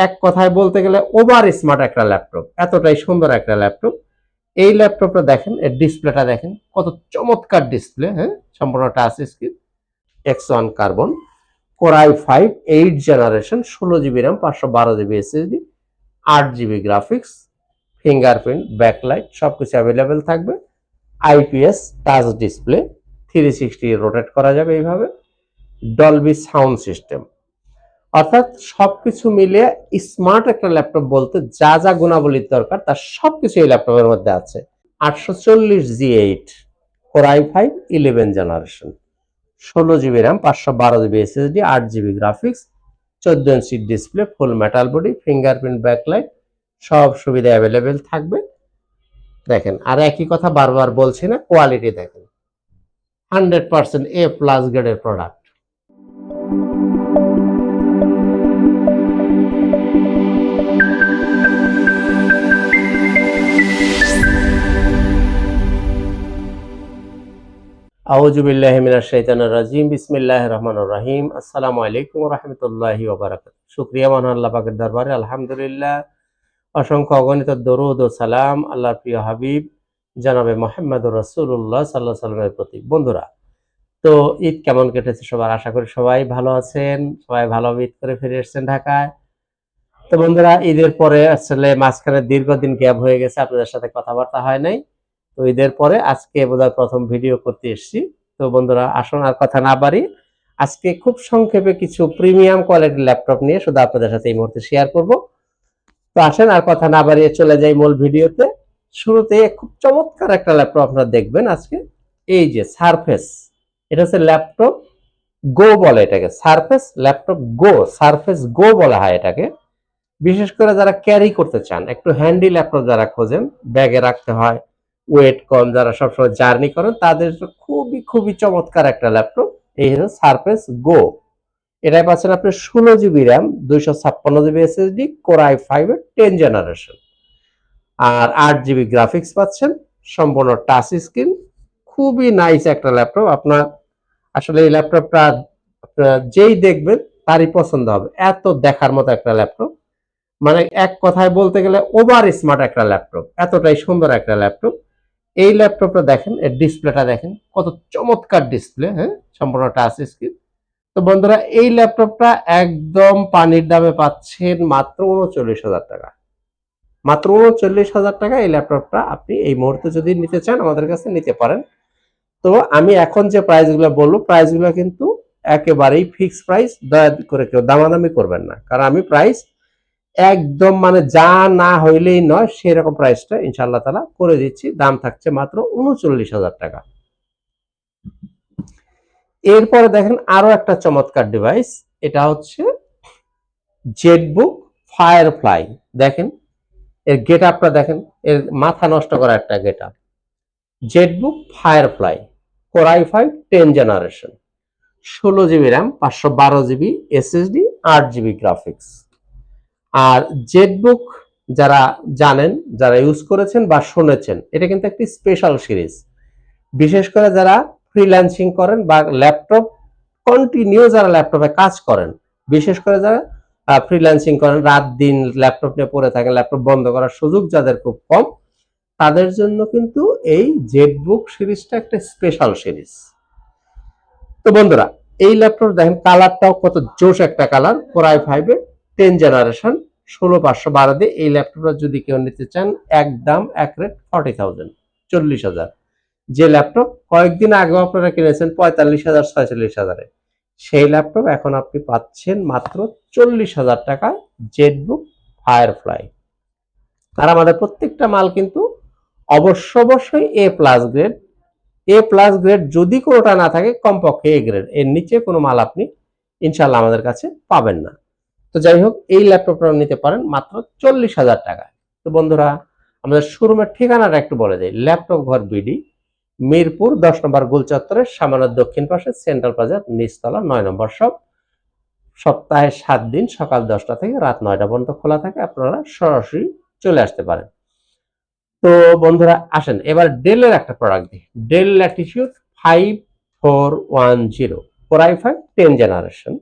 এক কথায় বলতে গেলে ওভার স্মার্ট একটা ল্যাপটপ এতটাই সুন্দর একটা ল্যাপটপ এই ল্যাপটপটা দেখেন, এর ডিসপ্লেটা দেখেন, কত চমৎকার ডিসপ্লে হ্যাঁ? সম্পূর্ণ touch screen X one carbon core i five eight generation ষোলো জিবি র্যাম পাঁচশো বারো জিবি এসএসডি আট জিবি গ্রাফিক্স ফিঙ্গারপ্রিন্ট ব্যাকলাইট সব কিছু অ্যাভেলেবেল থাকবে IPS touch display three sixty rotate করা যাবে এইভাবে। ডলবি সাউন্ড সিস্টেম অর্থাৎ সবকিছু মিলিয়ে স্মার্ট একটা ল্যাপটপ বলতে যা যা গুণাবলীর দরকার তার সবকিছু এই ল্যাপটপের মধ্যে আছে। আটশো চল্লিশ G eight core i five eleven generation ষোলো জিবি র্যাম পাঁচশো বারো জিবি এসএসডি আট জিবি গ্রাফিক্স চোদ্দ inch display full metal body fingerprint backlight সব সুবিধা অ্যাভেলেবেল থাকবে। দেখেন, আর একই কথা বারবার বলছি না কোয়ালিটি দেখেন। হান্ড্রেড পার্সেন্ট এ প্লাস গ্রেডের প্রোডাক্ট রাজিম। বিসমিল্লাহির রহমানির রহিম। আসসালামু আলাইকুম শুকরিয়া আল্লাহ দরবারে। ও সালাম আল্লাহর প্রিয় হাবিব, জানাবে মোহাম্মদুর রাসূলুল্লাহ সাল্লাহ বন্ধুরা তো ঈদ কেমন কেটেছে সবার? আশা করি সবাই ভালো আছেন, সবাই ভালো ঈদ করে ফিরে এসেছেন ঢাকায়। তো বন্ধুরা, ঈদের পরে আসলে মাঝখানে দীর্ঘদিন গ্যাপ হয়ে গেছে, আপনাদের সাথে কথাবার্তা হয় নাই। তো ঈদের পরে আজকে বোধহয় প্রথম ভিডিও করতে এসেছি। তো বন্ধুরা, আসুন আর কথা না বাড়ি। আজকে খুব সংক্ষেপে কিছু প্রিমিয়াম কোয়ালিটির ল্যাপটপ নিয়ে শুধু আপনাদের সাথে এই মুহূর্তে শেয়ার করব। তো আসেন আর কথা না বাড়িয়ে চলে যাই মূল ভিডিওতে। শুরুতে খুব চমৎকার একটা ল্যাপটপ আপনারা দেখবেন আজকে। এই যে সারফেস। এটা হচ্ছে ল্যাপটপ গো বলে এটাকে। Surface laptop go Surface go বলা হয় এটাকে। বিশেষ করে যারা ক্যারি করতে চান, একটু হ্যান্ডি ল্যাপটপ যারা খোঁজেন ব্যাগে রাখতে হয় ওয়েট কম যারা সবসময় জার্নি করেন, তাদের খুবই খুবই চমৎকার একটা ল্যাপটপ। এই হলো সারফেস গো এটাই পাচ্ছেন আপনি ষোলো জিবি র্যাম দুইশো ছাপ্পান্ন GB SSD core i five এর টেন জেনারেশন আর আট জিবি গ্রাফিক্স পাচ্ছেন, সম্পূর্ণ টাচ স্ক্রিন খুবই নাইস একটা ল্যাপটপ। আপনার আসলে এই ল্যাপটপটা যেই দেখবেন তারই পছন্দ হবে। এত দেখার মতো একটা ল্যাপটপ মানে এক কথায় বলতে গেলে ওভার স্মার্ট একটা ল্যাপটপ এতটাই সুন্দর একটা ল্যাপটপ এই ল্যাপটপটা দেখেন, এর ডিসপ্লেটা দেখেন, কত চমৎকার ডিসপ্লে হ্যাঁ? সম্পূর্ণ টাচ স্ক্রিন তো বন্ধুরা, এই ল্যাপটপটা একদম পানির দামে পাচ্ছেন মাত্র উনচল্লিশ হাজার টাকা। মাত্র উনচল্লিশ হাজার টাকা এই ল্যাপটপটা আপনি এই মুহূর্তে যদি নিতে চান, আমাদের কাছে নিতে পারেন। তো আমি এখন যে প্রাইসগুলো বলব প্রাইসগুলো কিন্তু একেবারেই ফিক্স প্রাইস দয়া করে কেউ দামাদামি করবেন না। কারণ আমি প্রাইস একদম মানে যা না হইলেই নয়, সেরকম প্রাইসটা ইনশাল্লাহ তালা করে দিচ্ছি। দাম থাকছে মাত্র উনচল্লিশ হাজার টাকা। এরপরে দেখেন আরও একটা চমৎকার ডিভাইস এটা হচ্ছে জেটবুক ফায়ারফ্লাই দেখেন, এর গেট আপটা দেখেন, এর মাথা নষ্ট করা একটা get up ZBook Firefly core i five ten generation ষোলো জিবি র্যাম, পাঁচশো বারো জিবি এসএসডি আট জিবি গ্রাফিক্স আর জেটবুক যারা জানেন, যারা ইউজ করেছেন বা শুনেছেন, এটা কিন্তু একটি স্পেশাল সিরিজ বিশেষ করে যারা ফ্রিল্যান্সিং করেন বা ল্যাপটপ কন্টিনিউ যারা ল্যাপটপে কাজ করেন, বিশেষ করে যারা ফ্রিল্যান্সিং করেন, রাত দিন ল্যাপটপ নিয়ে পড়ে থাকেন ল্যাপটপ বন্ধ করার সুযোগ যাদের খুব কম তাদের জন্য কিন্তু এই জেড বুক সিরিজটা একটা স্পেশাল সিরিজ। তো বন্ধুরা, এই ল্যাপটপ দেখেন কালারটাও কত জোশ একটা কালার কোরআই ফাইভের টেন জেনারেশন ষোলো পাঁচশো বারো দিয়ে এই ল্যাপটপটা যদি কেউ নিতে চান, একদম এক রেট ফর্টি থাউজেন্ড চল্লিশ হাজার। যে ল্যাপটপ কয়েকদিন আগেও আপনারা কিনেছেন, পঁয়তাল্লিশ হাজার, ছয়চল্লিশ হাজারে। সেই ল্যাপটপ এখন আপনি পাচ্ছেন মাত্র চল্লিশ হাজার টাকা জেটবুক ফায়ারফ্লাই আর আমাদের প্রত্যেকটা মাল কিন্তু অবশ্য অবশ্যই A plus grade A plus grade যদি কোনোটা না থাকে, কমপক্ষে এ গ্রেড এর নিচে কোনো মাল আপনি ইনশাল্লাহ আমাদের কাছে পাবেন না। তো যাই হোক, এই ল্যাপটপটা নিতে পারেন মাত্র চল্লিশ হাজার টাকায় তো বন্ধুরা, আমাদের শোরুমের ঠিকানাটা একটু বলে দিই। ল্যাপটপ ঘর বিডি মিরপুর, দশ নম্বর গোল চত্বরের সামান্য দক্ষিণ পাশে সেন্ট্রাল প্লাজার নিচতলা নয় নম্বর সব সপ্তাহে সাত দিন, সকাল দশটা থেকে রাত নয়টা পর্যন্ত খোলা থাকে। আপনারা সরাসরি চলে আসতে পারেন। তো বন্ধুরা, আসেন, এবার ডেলের একটা প্রোডাক্ট দিই Dell Latitude five four one zero core i five ten generation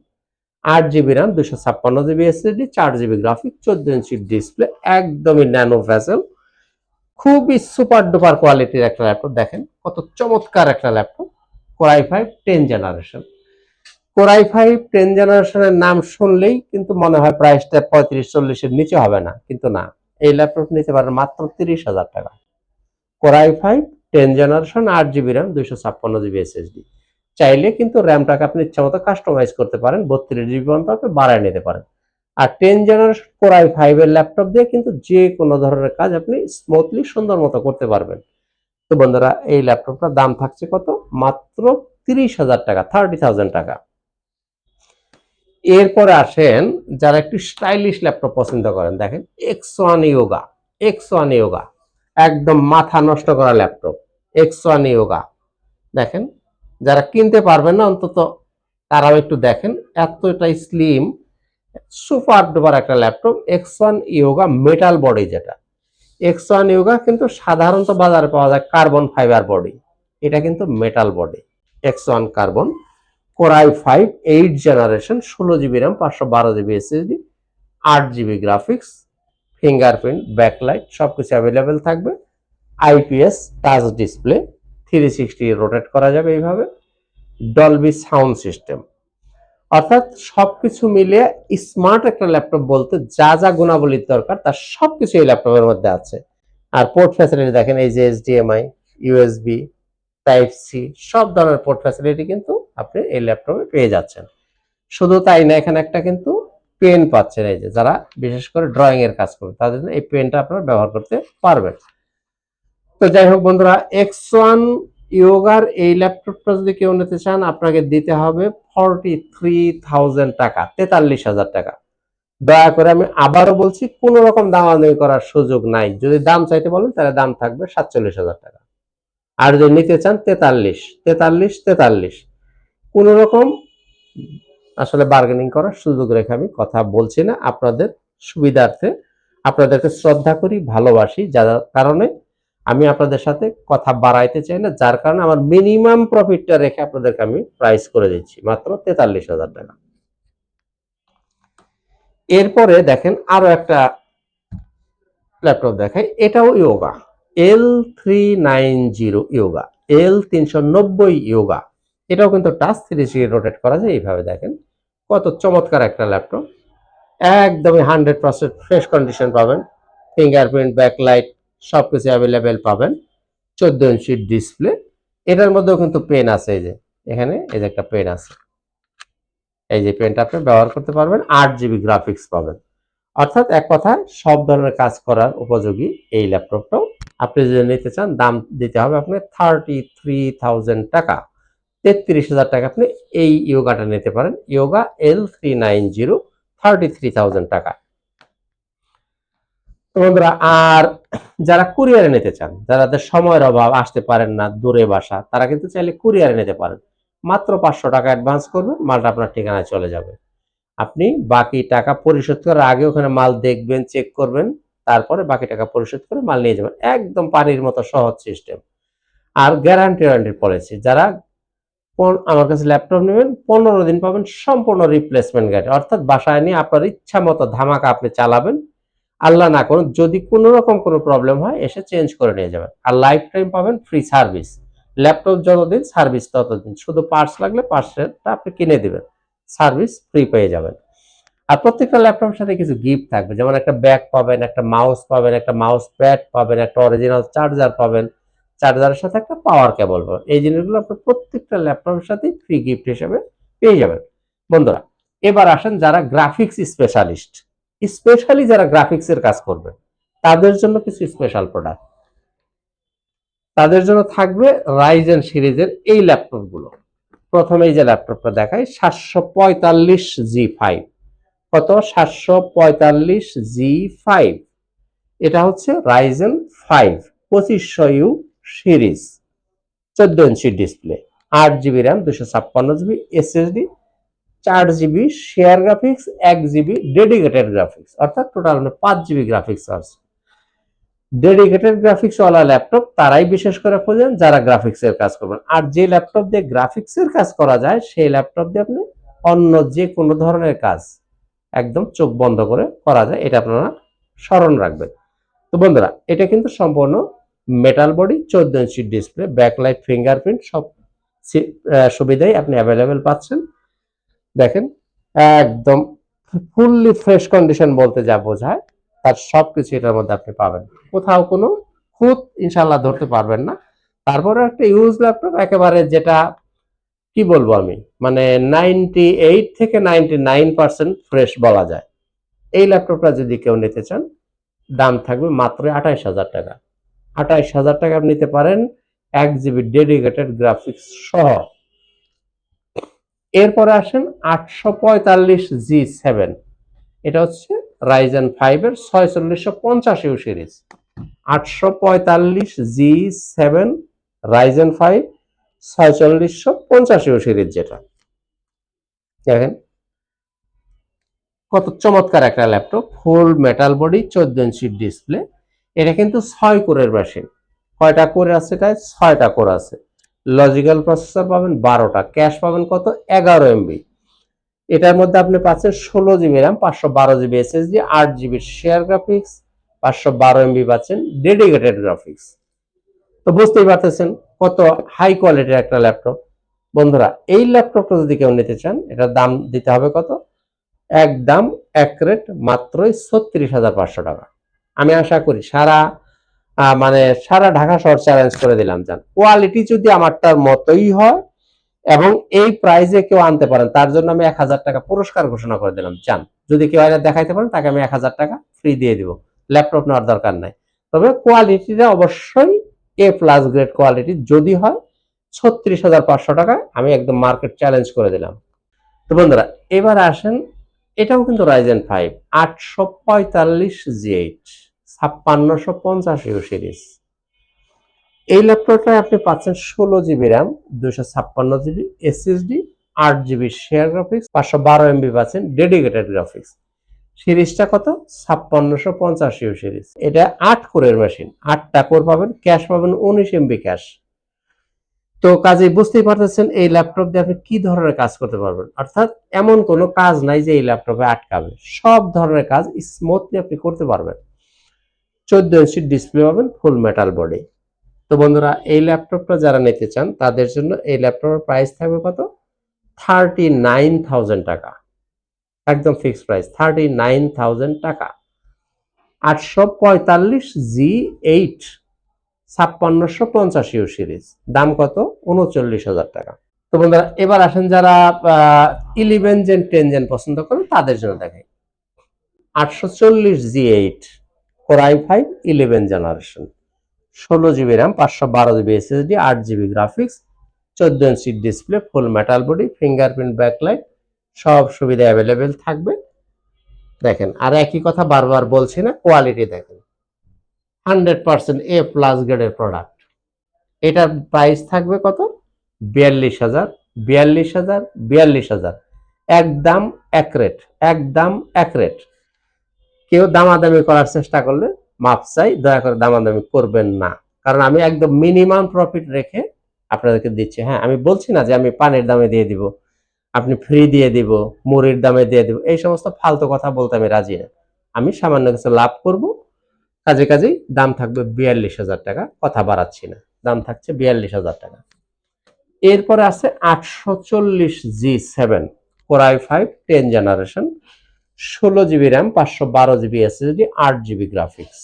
আট জিবি র্যাম দুশো ছাপ্পান্ন জিবি এসএসডি চার জিবি গ্রাফিক চোদ্দ ইঞ্চি ডিসপ্লে একদমই ন্যানো ভেসেল খুবই সুপার ডুপার কোয়ালিটির একটা ল্যাপটপ দেখেন, কত চমৎকার একটা laptop core i five ten generation core i five ten জেনারেশনের নাম শুনলেই কিন্তু মনে হয় প্রাইসটা পঁয়ত্রিশ চল্লিশের নিচে হবে না, কিন্তু না। এই ল্যাপটপ নিতে পারেন মাত্র তিরিশ হাজার টাকা। Core i five ten generation আট জিবি র্যাম দুইশো ছাপ্পান্ন জিবি এসএসডি চাইলে কিন্তু র্যামটাকে আপনি ইচ্ছা মতো কাস্টমাইজ করতে পারেন, বত্রিশ জিবি পর্যন্ত আপনি বাড়ায় নিতে পারেন। আর ten generation core i five এর ল্যাপটপ দিয়ে কিন্তু যে কোনো ধরনের কাজ আপনি স্মুথলি সুন্দর মতো করতে পারবেন। তো বন্ধুরা, এই ল্যাপটপটার দাম থাকছে কত? মাত্র তিরিশ হাজার টাকা থার্টি থাউজেন্ড টাকা। এরপরে আসেন যারা একটু স্টাইলিশ ল্যাপটপ পছন্দ করেন, দেখেন X one Yoga X one Yoga একদম মাথা নষ্ট করা ল্যাপটপ এক্স ওয়ান ইয়োগা দেখেন যারা কিনতে পারবেন না, অন্তত তারাও একটু দেখেন এতটা স্লিম সুপার ডুপার একটা laptop X one Yoga metal body যেটা এক্স ওয়ান ইয়োগা কিন্তু সাধারণত বাজারে পাওয়া যায় কার্বন ফাইবার বডি এটা কিন্তু metal body X one carbon core i five eight generation ষোলো জিবি র্যাম পাঁচশো বারো জিবি এসএসডি আট জিবি গ্রাফিক্স ফিঙ্গারপ্রিন্ট ব্যাকলাইট সব কিছু অ্যাভেলেবেল থাকবে IPS touch display three sixty rotate করা যাবে এইভাবে। ডলবি সাউন্ড সিস্টেম অর্থাৎ সব কিছু মিলিয়ে স্মার্ট একটা ল্যাপটপ বলতে যা যা গুণাবলীর দরকার, তার সব কিছু এই ল্যাপটপের মধ্যে আছে। আর পোর্ট ফ্যাসিলিটি দেখেন, এই যে এইচডিএমআই ইউএসবি টাইপ সি সব ধরনের পোর্ট ফ্যাসিলিটি কিন্তু আপনি এই ল্যাপটপে পেয়ে যাচ্ছেন। শুধু তাই না, এখানে একটা কিন্তু পেন পাচ্ছেন এই যে, যারা বিশেষ করে ড্রয়িং এর কাজ করবে, তাদের জন্য এই পেনটা আপনারা ব্যবহার করতে পারবেন। তো যাই হোক বন্ধুরা এক্স ওয়ান ইয়োগার এই ল্যাপটপটা যদি কেউ নিতে চান, আপনাকে দিতে হবে ফর্টি থ্রি থাউজেন্ড টাকা, তেতাল্লিশ হাজার টাকা। দয়া করে আমি আবারও বলছি, কোন রকম দামাদামি করার সুযোগ নাই। যদি দাম চাইতে বলেন, তাহলে দাম থাকবে সাতচল্লিশ হাজার টাকা। আর যদি নিতে চান, তেতাল্লিশ তেতাল্লিশ তেতাল্লিশ। কোন রকম আসলে বার্গেনিং করার সুযোগ রেখে আমি কথা বলছি না। আপনাদের সুবিধার্থে, আপনাদেরকে শ্রদ্ধা করি, ভালোবাসি, যার কারণে আমি আপনাদের সাথে কথা বাড়াইতে চাই না, যার কারণে আমার মিনিমাম প্রফিটটা রেখে আপনাদেরকে আমি প্রাইস করে দিচ্ছি, মাত্র তেতাল্লিশ হাজার টাকা। এরপরে দেখেন আরও একটা ল্যাপটপ দেখাই, এটাও Yoga L three nine zero Yoga L তিনশো নব্বই ইয়োগা এটাও কিন্তু টাচ থ্রি সি রোটেট করা যায়, এইভাবে দেখেন। কত চমৎকার একটা ল্যাপটপ। একদমই হান্ড্রেড পার্সেন্ট ফ্রেশ কন্ডিশন পাবেন। ফিঙ্গারপ্রিন্ট ব্যাকলাইট সব কিছু অ্যাভেলেবেল পাবেন। চোদ্দ ইঞ্চি ডিসপ্লে এটার মধ্যেও কিন্তু পেন আছে এই যে। এখানে এই যে একটা পেন আছে। এই যে পেনটা আপনি ব্যবহার করতে পারবেন। আট জিবি গ্রাফিক্স পাবেন। অর্থাৎ এক কথায় সব ধরনের কাজ করার উপযোগী এই ল্যাপটপটাও। আপনি যদি নিতে চান, দাম দিতে হবে আপনার থার্টি থ্রি থাউজেন্ড টাকা। তেত্রিশ হাজার টাকা আপনি এই ইয়োগাটা নিতে পারেন। Yoga L three nine zero thirty three thousand টাকা। বন্ধুরা, আর যারা কুরিয়ারে নিতে চান যাদের সময়ের অভাব, আসতে পারেন না, দূরে বাসা, তারা কিন্তু চাইলে কুরিয়ারে নিতে পারেন। মাত্র পাঁচশো টাকা অ্যাডভান্স করবেন, মালটা আপনার ঠিকানায় চলে যাবে। আপনি বাকি টাকা পরিশোধ করার আগে ওখানে মাল দেখবেন চেক করবেন, তারপরে বাকি টাকা পরিশোধ করে মাল নিয়ে যাবেন। একদম পানির মতো সহজ সিস্টেম আর গ্যারান্টি ওয়ারেন্টির পলিসি যারা আমার কাছে ল্যাপটপ নেবেন, পনেরো দিন পাবেন সম্পূর্ণ রিপ্লেসমেন্ট গ্যারান্টি অর্থাৎ বাসায় নিয়ে আপনার ইচ্ছা মতো ধামাকা আপনি চালাবেন। আল্লাহ না করুন যদি কোনো রকম কোনো প্রবলেম হয়, এসে চেঞ্জ করে নিয়ে যাবেন। আর লাইফ টাইম পাবেন ফ্রি সার্ভিস ল্যাপটপ যতদিন সার্ভিস ততদিন। শুধু পার্টস লাগলে পার্টসটা আপনি কিনে দিবেন। সার্ভিস ফ্রি পেয়ে যাবেন। আর প্রত্যেকটা ল্যাপটপের সাথে কিছু গিফট থাকবে। যেমন একটা ব্যাগ পাবেন, একটা মাউস পাবেন, একটা মাউস প্যাড পাবেন, একটা অরিজিনাল চার্জার পাবেন। চার্জারের সাথে একটা পাওয়ার কেবল এই জিনিসগুলো আপনি প্রত্যেকটা ল্যাপটপের সাথে ফ্রি গিফট হিসেবে পেয়ে যাবেন। বন্ধুরা, এবার আসেন যারা গ্রাফিক্স স্পেশালিস্ট স্পেশালি যারা গ্রাফিক্স এর কাজ করবে, তাদের জন্য কিছু স্পেশাল প্রোডাক্ট তাদের জন্য থাকবে রাইজেন সিরিজের এই ল্যাপটপগুলো প্রথমে এই যে ল্যাপটপটা দেখাই, সাতশো পঁয়তাল্লিশ জি ফাইভ কত? সাতশো পঁয়তাল্লিশ জি ফাইভ এটা হচ্ছে রাইজেন ফাইভ পঁচিশশো ইউ সিরিজ, চোদ্দ ইঞ্চি ডিসপ্লে, আট জিবি র্যাম, দুশো ছাপ্পান্ন জিবি এসএসডি চার জিবি শেয়ার গ্রাফিক্স, এক জিবি ডেডিকেটেড গ্রাফিক্স, অর্থাৎ টোটাল পাঁচ জিবি গ্রাফিক্স আছে। ডেডিকেটেড গ্রাফিক্স ওয়ালা ল্যাপটপ তারাই বিশেষ করে খোঁজেন, যারা গ্রাফিক্স এর কাজ করবেন। আর যে ল্যাপটপ দিয়ে গ্রাফিক্স এর কাজ করা যায়, সেই ল্যাপটপ দিয়ে আপনি অন্য যে কোনো ধরনের কাজ একদম চোখ বন্ধ করে করা যায়, এটা আপনারা স্মরণ রাখবেন। তো বন্ধুরা, এটা কিন্তু সম্পূর্ণ মেটাল বডি চোদ্দ ইঞ্চি ডিসপ্লে ব্যাকলাইট ফিঙ্গারপ্রিন্ট সব সুবিধাই আপনি অ্যাভেলেবেল পাচ্ছেন। দেখেন, একদম ফুললি ফ্রেশ কন্ডিশন বলতে যা বোঝায়, তার সব কিছু এটার মধ্যে আপনি পাবেন। কোথাও কোনো খুঁত ইনশাল্লাহ ধরতে পারবেন না। তারপরে একটা ইউজ ল্যাপটপ একেবারে যেটা কি বলব আমি? মানে নাইনটি এইট থেকে নাইনটি নাইন পার্সেন্ট ফ্রেশ বলা যায়। এই ল্যাপটপটা যদি কেউ নিতে চান, দাম থাকবে মাত্র আঠাইশ হাজার টাকা। আঠাইশ হাজার টাকা নিতে পারেন এক জিবি ডেডিকেটেড গ্রাফিক্স সহ। এরপরে আসেন আটশো পঁয়তাল্লিশ জি সেভেন। এটা হচ্ছে রাইজেন ফাইভের ছয়চল্লিশশো পঞ্চাশ ইউ সিরিজ। আটশো পঁয়তাল্লিশ জি সেভেন রাইজেন ফাইভ ছয়চল্লিশশো পঞ্চাশ সিরিজ যেটা। দেখেন, কত চমৎকার একটা ল্যাপটপ ফুল মেটাল বডি চোদ্দ ইঞ্চি ডিসপ্লে এটা কিন্তু ছয় কোরের মেশিন কয়টা কোর আছে এটায় ছয়টা কোর আছে। লজিক্যাল প্রসেসর পাবেন বারোটা। ক্যাশ পাবেন কত? এগারো এমবি এটার মধ্যে আপনি পাচ্ছেন ষোলো জিবি র্যাম পাঁচশো বারো জিবি এসএসডি আট জিবি শেয়ার গ্রাফিক্স পাঁচশো বারো এমবি পাচ্ছেন ডেডিকেটেড গ্রাফিক্স তো বুঝতেই পারতেছেন কত হাই কোয়ালিটির একটা ল্যাপটপ বন্ধুরা, এই ল্যাপটপটা যদি কেউ নিতে চান, এটার দাম দিতে হবে কত? একদম এক রেট মাত্রই ছত্রিশ হাজার পাঁচশো টাকা। আমি আশা করি সারা মানে সারা ঢাকা শহর চ্যালেঞ্জ করে দিলাম, জান। কোয়ালিটি যদি আমারটার মতোই হয় এবং এই প্রাইজে কেউ আনতে পারেন, তার জন্য আমি এক হাজার টাকা পুরস্কার ঘোষণা করে দিলাম চান যদি কেউ এটা দেখাইতে পারেন, তাকে আমি এক হাজার টাকা ফ্রি দিয়ে দিব। ল্যাপটপ নেওয়ার দরকার নাই। তবে কোয়ালিটিটা অবশ্যই এ প্লাস গ্রেড কোয়ালিটি যদি হয়, ছত্রিশ হাজার পাঁচশো টাকায় আমি একদম মার্কেট চ্যালেঞ্জ করে দিলাম। তো বন্ধুরা, এবার আসেন, এটাও কিন্তু রাইজেন ফাইভ আটশো পঁয়তাল্লিশ জি এইট ছাপ্পান্নশো পঞ্চাশ ইউ সিরিজ এই ল্যাপটপটায় আপনি পাচ্ছেন ষোলো জিবি র্যাম দুশো ছাপ্পান্ন জিবি এসএসডি আট জিবি শেয়ার গ্রাফিক্স পাঁচশো বারো এমবি পাচ্ছেন ডেডিকেটেড গ্রাফিক্স সিরিজটা কত? ছাপ্পান্নশো পঞ্চাশ ইউ সিরিজ এটা আট কোরের মেশিন আটটা কোর পাবেন ক্যাশ পাবেন উনিশ এমবি ক্যাশ তো কাজে বুঝতেই পারতেছেন এই ল্যাপটপ দিয়ে আপনি কি ধরনের কাজ করতে পারবেন। অর্থাৎ এমন কোনো কাজ নাই যে এই ল্যাপটপে আটকাবে। সব ধরনের কাজ স্মুথলি আপনি করতে পারবেন। চোদ্দ ইঞ্চি ডিসপ্লে পাবেন ফুল মেটাল বডি তো বন্ধুরা, এই ল্যাপটপটা যারা নিতে চান, তাদের জন্য এই ল্যাপটপের প্রাইস থাকবে কত? থার্টি নাইন থাউজেন্ড টাকা। একদম fixed price thirty nine thousand টাকা। আটশো পঁয়তাল্লিশ জি এইট, ছাপ্পান্নশো পঞ্চাশ ইউ সিরিজ। দাম কত? উনচল্লিশ হাজার টাকা। তো বন্ধুরা, এবার আসেন যারা ইলেভেন জেন টেন জেন পছন্দ করেন, তাদের জন্য দেখাই। আটশো চল্লিশ G eight. Core i five eleven generation ষোলো জিবি র্যাম পাঁচশো বারো জিবি এসএসডি আট জিবি গ্রাফিক্স চোদ্দ inch display full metal body fingerprint backlight সব সুবিধা অ্যাভেলেবেল থাকবে। দেখেন, আর একই কথা বারবার বলছি না কোয়ালিটি দেখেন। হান্ড্রেড পার্সেন্ট এ প্লাস গ্রেডের প্রোডাক্ট এটার প্রাইস থাকবে কত? বিয়াল্লিশ হাজার বিয়াল্লিশ হাজার বিয়াল্লিশ হাজার। একদম এক একদম এক কেউ দামাদামি করার চেষ্টা করলে মাপ চাই, দয়া করে দামাদামি করবেন না। কারণ আমি একদম মিনিমাম প্রফিট রেখে আপনাদেরকে দিচ্ছি। হ্যাঁ আমি বলছি না যে আমি পানির দামে দিয়ে দিব, আপনি ফ্রি দিয়ে দিব, মুড়ির দামে দিয়ে দিব, এই সমস্ত ফালতু কথা বলতে আমি রাজি না। আমি সামান্য কিছু লাভ করব, কাজে কাজেই দাম থাকবে বিয়াল্লিশ হাজার টাকা, কথা বাড়াচ্ছি না। দাম থাকছে বিয়াল্লিশ হাজার টাকা। এরপরে আছে আটশো চল্লিশ G seven core i five ten generation ষোলো জিবি র্যাম, পাঁচশো বারো জিবি এসএসডি, আট জিবি গ্রাফিক্স।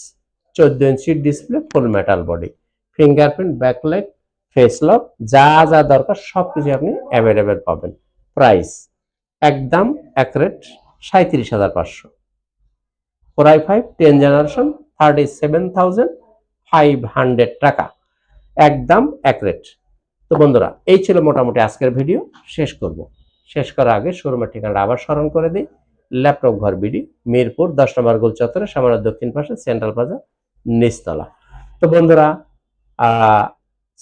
চোদ্দ inch display, full metal body fingerprint backlight face lock যা যা দরকার সব কিছু আপনি অ্যাভেলেবেল পাবেন। প্রাইস একদম এক রেট সাঁত্রিশ হাজার পাঁচশো। Core i five ten generation thirty seven thousand five hundred টাকা। একদম এক রেট তো বন্ধুরা, এই ছিল মোটামুটি আজকের ভিডিও শেষ করব। শেষ করার আগে শোরুমের ঠিকানাটা আবার স্মরণ করে দিই। ল্যাপটপ ঘর বিডি, মিরপুর, দশ নম্বর গোল চত্বরে, সামান্য দক্ষিণ পাশে, সেন্ট্রাল প্লাজা, নিচতলা। তো বন্ধুরা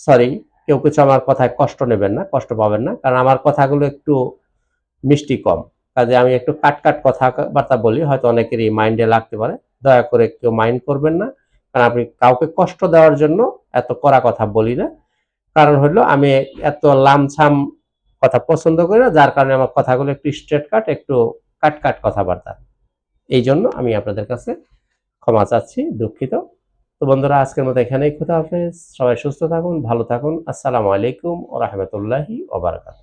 সরি কেউ কিছু আমার কথায় কষ্ট নেবেন না, কষ্ট পাবেন না, কারণ আমার কথাগুলো একটু মিষ্টি কম। কাজে আমি একটু কাট কাট কথাবার্তা বলি, হয়তো অনেকেরই মাইন্ডে লাগতে পারে। দয়া করে কেউ মাইন্ড করবেন না, কারণ আপনি কাউকে কষ্ট দেওয়ার জন্য এত কড়া কথা বলি না। কারণ হলো, আমি এত লামছাম কথা পছন্দ করি না, যার কারণে আমার কথাগুলো একটু স্ট্রেট কাট একটু কাট কাট কথাবার্তা। এই জন্য আমি আপনাদের কাছে ক্ষমা চাচ্ছি, দুঃখিত। তো বন্ধুরা, আজকের মতো এখানেই খুদা হাফেজ। সবাই সুস্থ থাকুন, ভালো থাকুন। আসসালামু আলাইকুম ও রহমতুল্লাহি ওবরাকাত